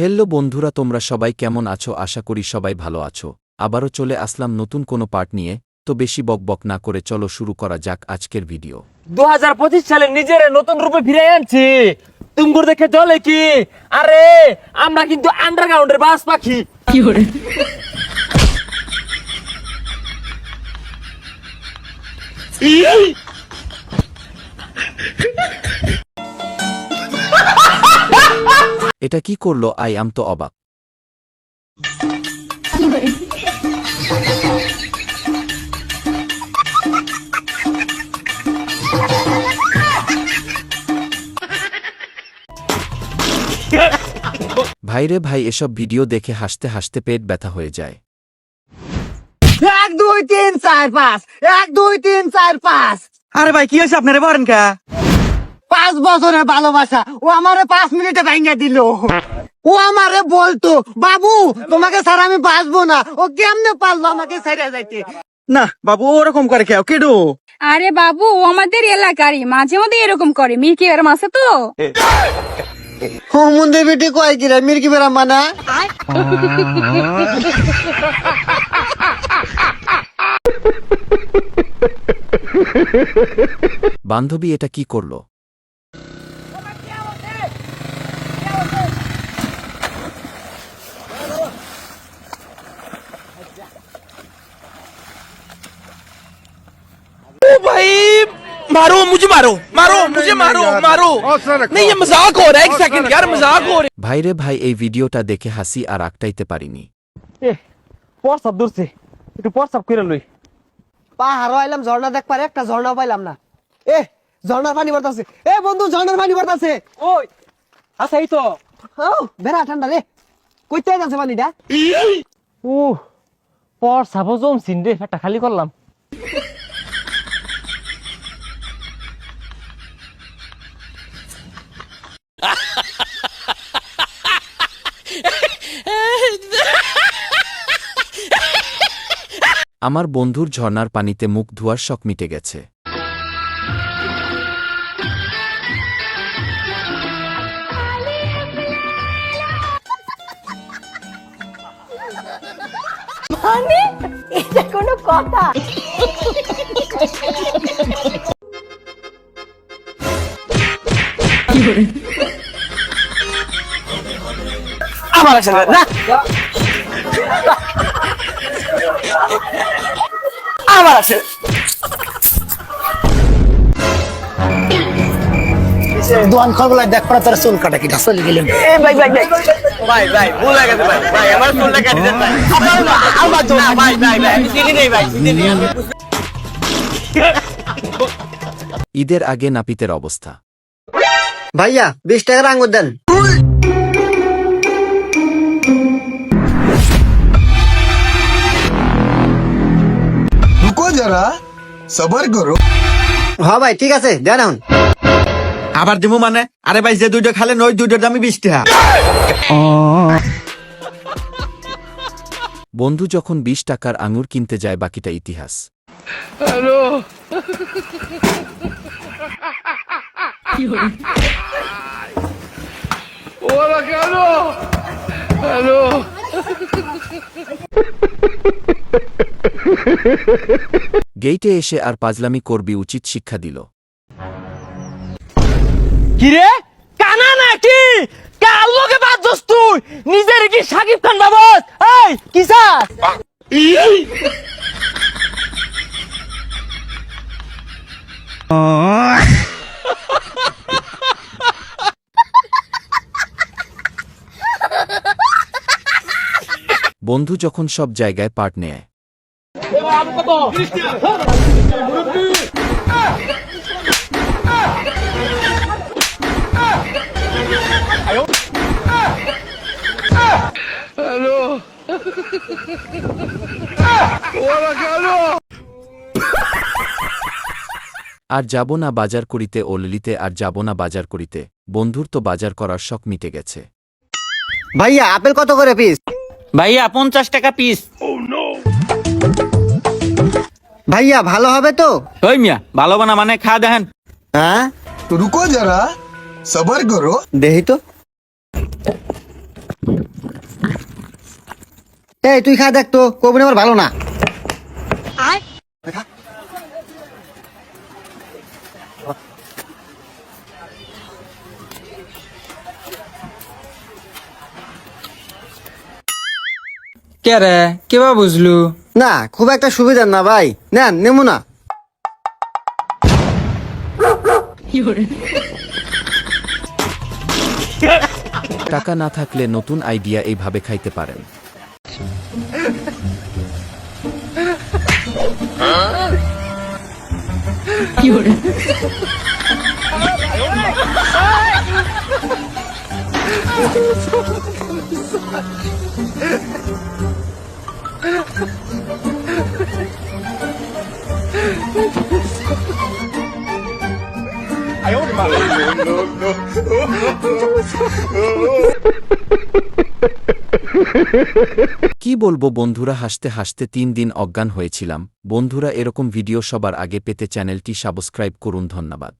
Hello বন্ধুরা তোমরা সবাই কেমন আছো? আশা করি সবাই ভালো আছো। আবারও চলে আসলাম নতুন কোনো পার্ট নিয়ে তো বেশি বকবক না করে চলো শুরু করা যাক আজকের ভিডিও। দু হাজার পঁচিশ সালে নিজের নতুন রূপে ফিরে আনছি। তুমগুর দেখে চলে কি? আরে আমরা কিন্তু আন্ডারগ্রাউন্ডের বাস পাখি। এটা কি করল? আই আম তো অবাক। ভাইরে ভাই এসব ভিডিও দেখে হাসতে হাসতে পেট ব্যথা হয়ে যায়। এক দুই তিন চার পাঁচ। এক দুই তিন চার পাঁচ। আরে ভাই কি হয়েছে আপনার বলেন কা? পাঁচ বছরের ভালোবাসা। ও আমারে পাঁচ মিনিটে ভেঙে দিল। ও আমারে বলতো বাবু তোমাকে স্যার আমি বাঁচবো না। ও কেমনে পারল আমাকে ছেড়ে যাইতে? না বাবু ওরকম করে কেউ কেডো? আরে বাবু ও আমাদের এলাকারই মাঝে মধ্যে এরকম করে মিল্কি এরম আছে তো? ও মন্দির বেটি কয় কি রে মির্কি বেরাম মানা? বান্ধবী এটা কি করল? भाई मारो मुझे मारो मारो मुझे मारो मारो नहीं ये मजाक हो रहा है एक सेकंड यार मजाक हो रहा ভাইরে ভাই এই ভিডিওটা দেখে হাসি আর আটকাইতে পারিনি এ প্রস্তাব ধরছে একটু প্রস্তাব করে লই পাহাড় আইলাম ঝর্ণা দেখ পারে একটা ঝর্ণা পাইলাম না এ ঝর্ণার পানি পড়তাছে এ বন্ধু ঝর্ণার পানি পড়তাছে ওই আচ্ছা এই তো ও বেড়া ঠান্ডা রে কইতে যাচ্ছে পানিটা ও প্রস্তাব জমছিন রে একটা খালি করলাম আমার বন্ধুর ঝর্ণার পানিতে মুখ ধোয়ার শখ মিটে গেছে। মানে? এটা কোনো কথা? আমার আছে না! আমার আছে। দোয়ান খরগোলা দেখ পড়া তোর চুল কাটা কিটা চলে গেলেন। ভাই ভাই ভাই। ভাই ভাই ভুল হয়ে গেছে ভাই। ভাই আমার চুলটা কেটে দেন ভাই। আমার তো ভাই ভাই ভাই নেই ভাই নেই। ঈদের আগে নাপিতের অবস্থা। ভাইয়া বিশ টাকার আঙ্গুর দেন। যারা সবার করো হ্যাঁ ভাই ঠিক আছে দেন আবার দিমু মানে? আরে ভাই যে দুইটা খালে ওই দুইটার দামি বিশ টাকা। বন্ধু যখন বিশ টাকার আঙুর কিনতে যায় বাকিটা ইতিহাস। হ্যালো। গেইটে এসে আর পাজলামি করবি উচিত শিক্ষা দিল। কিরে? কানা নাকি? কার লোকে বাদ তুই? নিজের কি সাকিব খান বাবস এই কিসা বন্ধু যখন সব জায়গায় পার্ট নেয় আর যাব না বাজার করিতে ও ললিতে আর যাব না বাজার করিতে। বন্ধুর তো বাজার করার শখ মিটে গেছে। ভাইয়া আপেল কত করে পিস ভাইয়া পঞ্চাশ টাকা পিস ভাইয়া ভালো হবে তো? ওই মিয়া ভালো না মানে খা দেখেন। হ্যাঁ? তো রুকো যারা সবার করো। দেহি তো। এই তুই খা দেখ তো কোভিড আমার ভালো না। কে রে? কেবা বুঝলু? না খুব একটা সুবিধার না ভাই। নেন নেমু না। টাকা না থাকলে নতুন আইডিয়া এইভাবে খাইতে পারেন। কি বলব বন্ধুরা, হাসতে হাসতে তিন দিন অজ্ঞান হয়েছিলাম। বন্ধুরা, এরকম ভিডিও সবার আগে পেতে চ্যানেলটি সাবস্ক্রাইব করুন, ধন্যবাদ।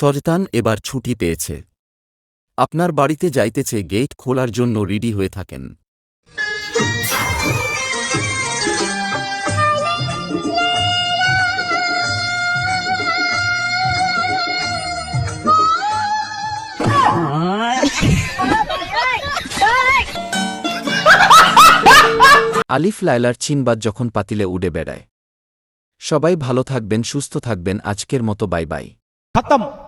শয়তান এবার ছুটি পেয়েছে। আপনার বাড়িতে যাইতেছে গেট খোলার জন্য রেডি হয়ে থাকেন। আলিফ লাইলার চিনবাদ যখন পাতিলে উড়ে বেড়ায়। সবাই ভালো থাকবেন, সুস্থ থাকবেন, আজকের মতো বাই বাই। খতম।